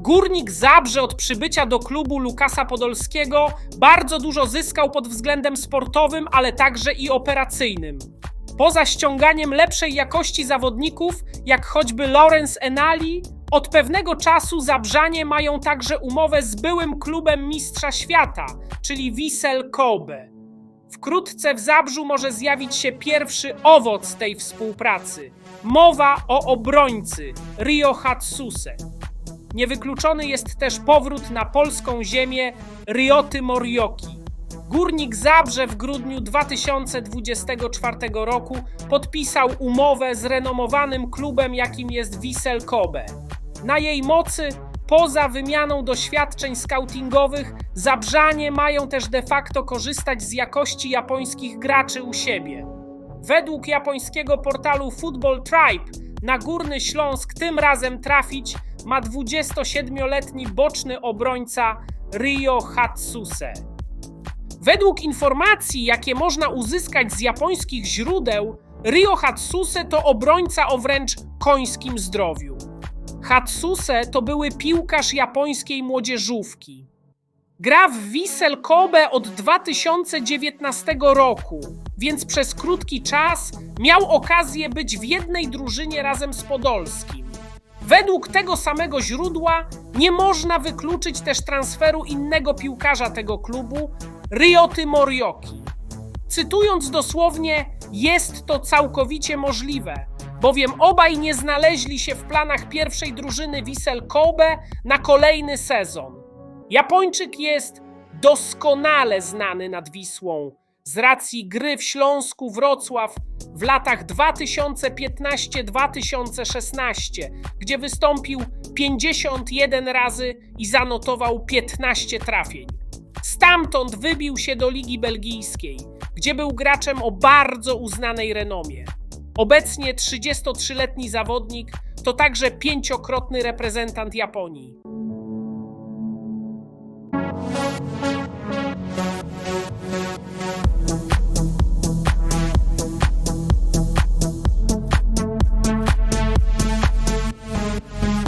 Górnik Zabrze od przybycia do klubu Lukasa Podolskiego bardzo dużo zyskał pod względem sportowym, ale także i operacyjnym. Poza ściąganiem lepszej jakości zawodników, jak choćby Lorenz Enali, od pewnego czasu Zabrzanie mają także umowę z byłym klubem Mistrza Świata, czyli Wisel Kobe. Wkrótce w Zabrzu może zjawić się pierwszy owoc tej współpracy. Mowa o obrońcy Rio Hatsuse. Niewykluczony jest też powrót na polską ziemię Rioty Morioki. Górnik Zabrze w grudniu 2024 roku podpisał umowę z renomowanym klubem, jakim jest Wisel Kobe. Na jej mocy, poza wymianą doświadczeń scoutingowych, Zabrzanie mają też de facto korzystać z jakości japońskich graczy u siebie. Według japońskiego portalu Football Tribe na Górny Śląsk tym razem trafić ma 27-letni boczny obrońca Ryo Hatsuse. Według informacji, jakie można uzyskać z japońskich źródeł, Ryo Hatsuse to obrońca o wręcz końskim zdrowiu. Hatsuse to były piłkarz japońskiej młodzieżówki. Gra w Wisel Kobe od 2019 roku, więc przez krótki czas miał okazję być w jednej drużynie razem z Podolskim. Według tego samego źródła nie można wykluczyć też transferu innego piłkarza tego klubu, Ryoty Morioki. Cytując dosłownie, jest to całkowicie możliwe, bowiem obaj nie znaleźli się w planach pierwszej drużyny Wisel Kobe na kolejny sezon. Japończyk jest doskonale znany nad Wisłą z racji gry w Śląsku Wrocław w latach 2015-2016, gdzie wystąpił 51 razy i zanotował 15 trafień. Stamtąd wybił się do Ligi Belgijskiej, gdzie był graczem o bardzo uznanej renomie. Obecnie 33-letni zawodnik to także pięciokrotny reprezentant Japonii. Thank you.